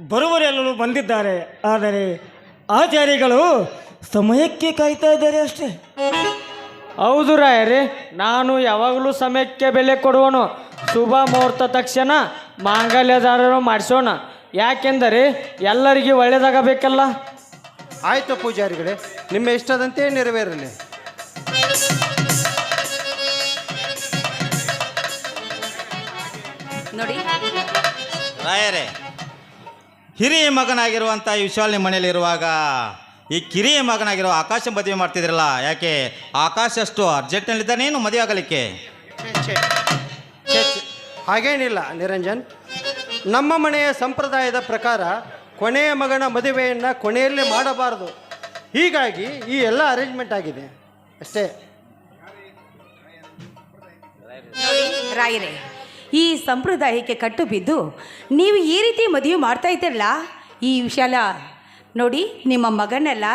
ಬರುವರೆಲ್ಲರೂ ಬಂದಿದ್ದಾರೆ. ಆದರೆ ಆಚಾರ್ಯಗಳು ಸಮಯಕ್ಕೆ ಕಾಯ್ತಾ ಇದ್ದಾರೆ ಅಷ್ಟೇ. ಹೌದು ರಾಯರೇ ನಾನು ಯಾವಾಗಲೂ ಸಮಯಕ್ಕೆ ಬೆಲೆ ಕೊಡುವನು. ಶುಭ ಮುಹೂರ್ತ ತಕ್ಷಣ ಮಾಂಗಲ್ಯದಾರರು ಮಾಡಿಸೋಣ. ಯಾಕೆಂದರೆ ಎಲ್ಲರಿಗೆ ಒಳ್ಳೆಯದಾಗಬೇಕಲ್ಲ? ಆಯಿತು ಪೂಜಾರಿಗಳೇ ನಿಮ್ಮ ಇಷ್ಟದಂತೆ ನೆರವೇರಲಿ. ನೋಡಿ. ರಾಯರೇ ಹಿರಿಯ ಮಗನಾಗಿರುವಂಥ ಈ ಮನೇಲಿರುವಾಗ ಈ ಕಿರಿಯ ಮಗನಾಗಿರುವ ಆಕಾಶ ಮದುವೆ ಮಾಡ್ತಿದ್ರಲ್ಲ ಯಾಕೆ? ಆಕಾಶ ಅಷ್ಟು ಅರ್ಜೆಂಟ್ನಲ್ಲಿದ್ದಾನೇನು ಮದುವೆ ಆಗಲಿಕ್ಕೆ. ಹಾಗೇನಿಲ್ಲ ನಿರಂಜನ್. ನಮ್ಮ ಮನೆಯ ಸಂಪ್ರದಾಯದ ಪ್ರಕಾರ ಕೊನೆಯ ಮಗನ ಮದುವೆಯನ್ನು ಕೊನೆಯಲ್ಲೇ ಮಾಡಬಾರದು. ಹೀಗಾಗಿ ಈ ಎಲ್ಲ ಅರೇಂಜ್ಮೆಂಟ್ ಆಗಿದೆ. ಅಷ್ಟೇ. ರಾಯರೇ. ಈ ಸಂಪ್ರದಾಯಕ್ಕೆ ಕಟ್ಟು ಬಿದ್ದು ನೀವು ಈ ರೀತಿ ಮದುವೆ ಮಾಡ್ತಾ ಇದ್ದೀರಲ್ಲ ಈ ವಿಶಾಲ ನೋಡಿ ನಿಮ್ಮ ಮಗನಲ್ಲ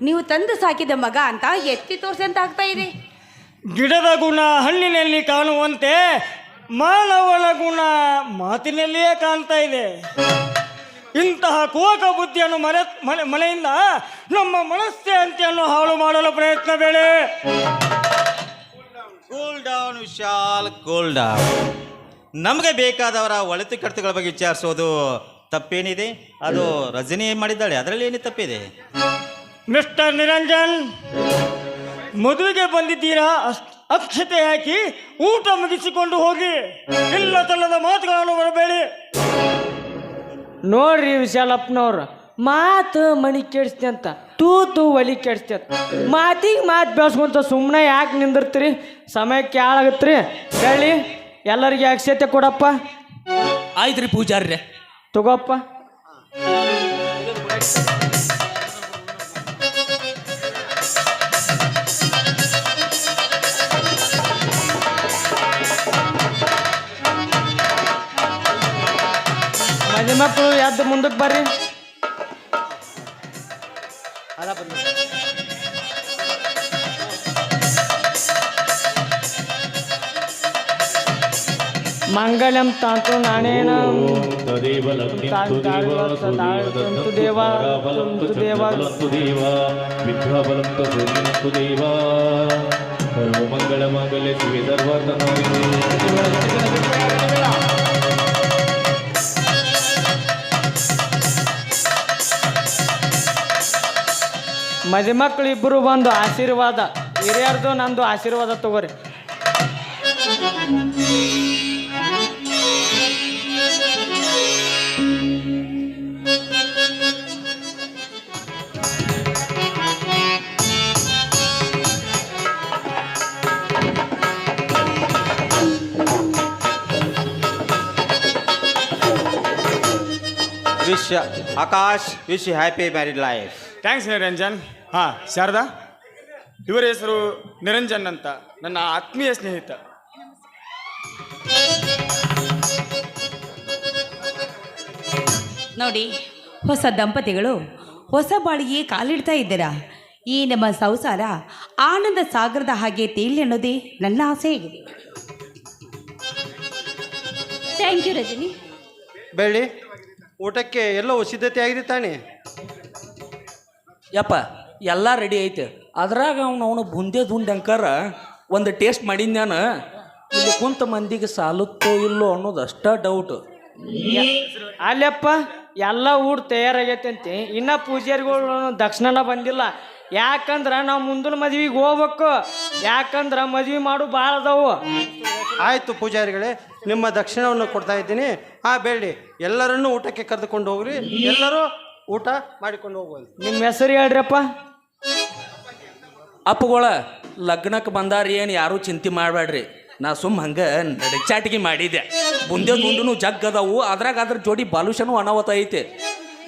ನೀವು ತಂದು ಸಾಕಿದ ಮಗ ಅಂತ ಎತ್ತಿ ತೋರಿಸಿ ಅಂತ ಆಗ್ತಾ ಇದೆ. ಗಿಡದ ಗುಣ ಹಣ್ಣಿನಲ್ಲಿ ಕಾಣುವಂತೆ ಮಾನವನ ಗುಣ ಮಾತಿನಲ್ಲಿಯೇ ಕಾಣ್ತಾ ಇದೆ. ಇಂತಹ ಕುವಕ ಬುದ್ಧಿಯನ್ನು ಮನೆ ಮನೆ ಮನೆಯಿಂದ ನಮ್ಮ ಮನಸ್ಥಾಂತಿಯನ್ನು ಹಾಳು ಮಾಡಲು ಪ್ರಯತ್ನ ಬೇಡ cool down Vishal cool down ನಮಗೆ ಬೇಕಾದವರ ಒಳಿತು ಕಡತಗಳ ಬಗ್ಗೆ ವಿಚಾರಿಸೋದು ತಪ್ಪೇನಿದೆ? ಅದು ರಜನಿ ಮಾಡಿದ್ದಾಳೆ ಅದರಲ್ಲಿ ಏನು ತಪ್ಪಿದೆ? ಮಿಸ್ಟರ್ ನಿರಂಜನ್ ಮದುವೆಗೆ ಬಂದಿದ್ದೀರಾ? ಅಷ್ಟ್- ಅಕ್ಷತೆ ಹಾಕಿ ಊಟ ಮುಗಿಸಿಕೊಂಡು ಹೋಗಿ. ಇಲ್ಲ ತಲ್ಲದ ಮಾತುಗಳನ್ನು ಬರಬೇಡಿ. ನೋಡ್ರಿ ವಿಶಾಲಪ್ಪನವ್ರು ಮಾತು ಮಣಿ ಕೆಡಿಸ್ತಿ ಅಂತ ತೂತು ಒಲಿ ಕೆಡಿಸ್ತಿ ಅಂತ. ಮಾತಿಗೆ ಮಾತು ಬೆಳೆಸ್ಕೊಂತ ಸುಮ್ಮನೆ ಯಾಕೆ ನಿಂದಿರ್ತೀರಿ? ಸಮಯಕ್ಕೆ ಹಾಳಾಗತ್ರಿ ಹೇಳಿ. ಎಲ್ಲರಿಗೆ ಅಕ್ಷತೆ ಕೊಡಪ್ಪ? ಆಯ್ತು ರೀ ಪೂಜಾರ್ರೆ. ತಗೋಪ್ಪ. ಮನೆ ಮಕ್ಕಳು ಎದ್ದು ಮುಂದಕ್ಕೆ ಬರ್ರಿ. ಅಲ್ಲ ಬಂದು ತಾತು ದೇವ ಬಲಂತು ತಂತು ದೇವ. ಚಂದ್ರಬಲಂತು ದೇವ ವಿದ್ಯಾಬಲಂತು ಸೂರ್ಯನಂತು ದೇವ. ಸರ್ವಮಂಗಳ ಮಂಗಲ್ಯ ಶಿವೆ ಸರ್ವಾರ್ಥನಾಯಿತೆ ಮದುವೆ ಮಕ್ಕಳು ಇಬ್ಬರು ಬಂದು ಆಶೀರ್ವಾದ. ಹಿರಿಯರ್ದು ನಂದು ಆಶೀರ್ವಾದ ತಗೋರಿ. Wish Akash wish happy married life thanks Niranjan ಹಾಂ ಶಾರದಾ? ಇವರ ಹೆಸರು ನಿರಂಜನ್ ಅಂತ. ನನ್ನ ಆತ್ಮೀಯ ಸ್ನೇಹಿತ. ನೋಡಿ ಹೊಸ ದಂಪತಿಗಳು ಹೊಸ ಬಾಳಿಗೆ ಕಾಲಿಡ್ತಾ ಇದ್ದೀರಾ? ಈ ನಮ್ಮ ಸಂಸಾರ ಆನಂದ ಸಾಗರದ ಹಾಗೆ ತೇಲಿ ಅನ್ನೋದೇ ನನ್ನ ಆಸೆ ಆಗಿದೆ. Thank you Rajani. ಬೆಳ್ಳಿ. ಊಟಕ್ಕೆ ಎಲ್ಲವೂ ಸಿದ್ಧತೆ ಆಗಿದೆ ತಾನೇ ಯಪ್ಪ ಎಲ್ಲ ರೆಡಿ ಐತೆ. ಅದ್ರಾಗ ಅವನು ಅವನು ಬುಂದೆ ದುಂಡಂಕರ ಒಂದು ಟೇಸ್ಟ್ ಮಾಡಿದ್ ನಾನು ಇಲ್ಲಿ ಕುಂತ ಮಂದಿಗೆ ಸಾಲುತ್ತೋ ಇಲ್ಲೋ ಅನ್ನೋದು ಅಷ್ಟ ಡೌಟ್ ಅಲ್ಲಪ್ಪ ಎಲ್ಲ ಊಟ ತಯಾರಾಗೈತೆ ಅಂತ. ಇನ್ನ ಪೂಜಾರಿಗಳು ದಕ್ಷಿಣನ ಬಂದಿಲ್ಲ. ಯಾಕಂದ್ರ ನಾವು ಮುಂದಿನ ಮದ್ವಿಗೆ ಹೋಗ್ಬೇಕು. ಯಾಕಂದ್ರ ಮದ್ವಿ ಮಾಡು ಭಾಳ ಅದಾವು. ಆಯಿತು ಪೂಜಾರಿಗಳೇ ನಿಮ್ಮ ದಕ್ಷಿಣವನ್ನು ಕೊಡ್ತಾ ಇದ್ದೀನಿ. ಆ ಬೇಡಿ ಎಲ್ಲರನ್ನೂ ಊಟಕ್ಕೆ ಕರೆದುಕೊಂಡು ಹೋಗ್ರಿ. ಎಲ್ಲರೂ ಊಟ ಮಾಡಿಕೊಂಡು ಹೋಗ್ಬೋದು. ನಿಮ್ಮ ಹೆಸರು ಹೇಳ್ರಪ್ಪ ಅಪ್ಪಗಳ ಲಗ್ನಕ್ಕೆ ಬಂದಾರ ಏನು ಯಾರೂ ಚಿಂತೆ ಮಾಡಬೇಡ್ರಿ. ನಾ ಸುಮ್ಮ ಹಂಗೆ ನಡಚಾಟಿಗೆ ಮಾಡಿದ್ದೆ. ಮುಂದೆ ಮುಂದೂ ಜಗ್ ಅದಾವು. ಅದ್ರಾಗ ಅದ್ರ ಜೋಡಿ ಬಲುಷನು ಅನಾಹುತ ಐತೆ.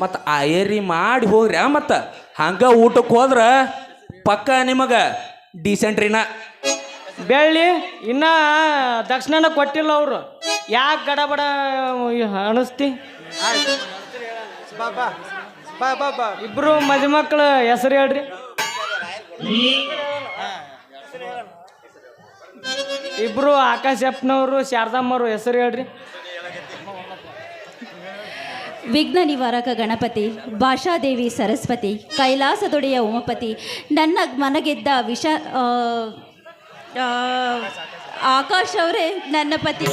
ಮತ್ತು ಏರಿ ಮಾಡಿ ಹೋಗ್ರಿ ಮತ್ತು ಹಂಗೆ ಊಟಕ್ಕೆ ಹೋದ್ರೆ ಪಕ್ಕ ನಿಮಗೆ ಡೀಸೆಂಟ್ರಿನ ಬೆಳ್ಳಿ ಇನ್ನ ದಕ್ಷಿಣನ ಕೊಟ್ಟಿಲ್ಲ ಅವರು. ಯಾಕೆ ಗಡಬಡ ಅನಿಸ್ತಿ? ಇಬ್ರು ಮದುಮಕ್ಳು ಹೆಸರು ಹೇಳ್ರಿ. ಇಬ್ರು ಆಕಾಶಪ್ಪನವರು ಶಾರದಮ್ಮವ್ರು ಹೆಸರು ಹೇಳ್ರಿ. ವಿಘ್ನ ನಿವಾರಕ ಗಣಪತಿ, ಭಾಷಾದೇವಿ ಸರಸ್ವತಿ, ಕೈಲಾಸದೊಡೆಯ ಉಮಪತಿ, ನನ್ನ ಮನಗೆದ್ದ ವಿಷ ಆಕಾಶ್ ಅವರೇ ನನ್ನ ಪತಿ.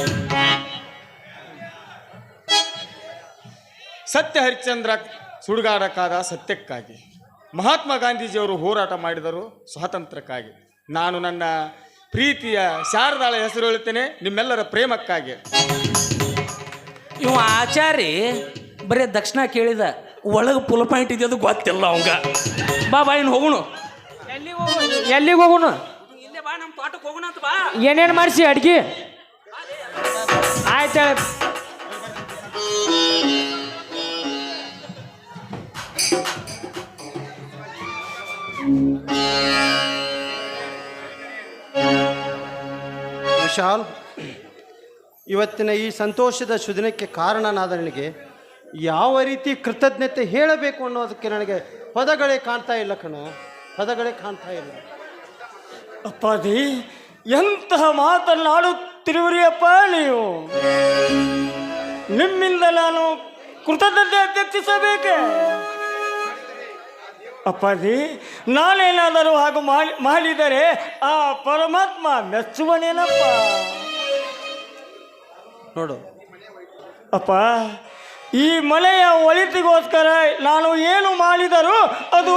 ಸತ್ಯ ಹರಿಶ್ಚಂದ್ರ ಸುಡುಗಾಡಕ್ಕಾದ ಸತ್ಯಕ್ಕಾಗಿ. ಮಹಾತ್ಮ ಗಾಂಧೀಜಿಯವರು ಹೋರಾಟ ಮಾಡಿದರು ಸ್ವಾತಂತ್ರ್ಯಕ್ಕಾಗಿ. ನಾನು ನನ್ನ ಪ್ರೀತಿಯ ಶಾರದಾಳ ಹೆಸರು ಹೇಳುತ್ತೇನೆ ನಿಮ್ಮೆಲ್ಲರ ಪ್ರೇಮಕ್ಕಾಗಿ. ಇವ ಆಚಾರಿ ಬರೀ ದಕ್ಷಿಣ ಕೇಳಿದ ಒಳಗೆ ಫುಲ್ ಪಾಯಿಂಟ್ ಇದೆಯದು ಗೊತ್ತಿಲ್ಲ ಅವಂಗ. ಬಾ ಬಾ ಇನ್ನು ಹೋಗುಣು. ಎಲ್ಲಿಗೆ ಹೋಗೋಣ? ಇಲ್ಲೇ ಬಾ ನಮ್ಮ ಹೋಗೋಣ ಅಂತ ಬಾ. ಏನೇನು ಮಾಡಿಸಿ ಅಡ್ಗೆ? ಆಯ್ತು ವಿಶಾಲ್ ಇವತ್ತಿನ ಈ ಸಂತೋಷದ ಸುದಿನಕ್ಕೆ ಕಾರಣನಾದ ನನಗೆ ಯಾವ ರೀತಿ ಕೃತಜ್ಞತೆ ಹೇಳಬೇಕು ಅನ್ನೋದಕ್ಕೆ ನನಗೆ ಪದಗಳೇ ಕಾಣ್ತಾ ಇಲ್ಲ ಕಣ. ಪದಗಳೇ ಕಾಣ್ತಾ ಇಲ್ಲ. ಅಪ್ಪಾಜಿ ಎಂತಹ ಮಾತನ್ನಾಡುತ್ತಿರುವಿರಿ ಅಪ್ಪ ನೀವು? ನಿಮ್ಮಿಂದ ನಾನು ಕೃತಜ್ಞತೆ ಅಧ್ಯಕ್ಷಿಸಬೇಕೆ ಅಪ್ಪಾಜಿ ನಾನೇನಾದರೂ ಹಾಗೂ ಮಾಡಿ ಮಾಡಿದರೆ ಆ ಪರಮಾತ್ಮ ಮೆಚ್ಚುವನೇನಪ್ಪ? ನೋಡು. ಅಪ್ಪ ಈ ಮಳೆಯ ಒಳಿತಿಗೋಸ್ಕರ ನಾನು ಏನು ಮಾಡಿದರೂ ಅದು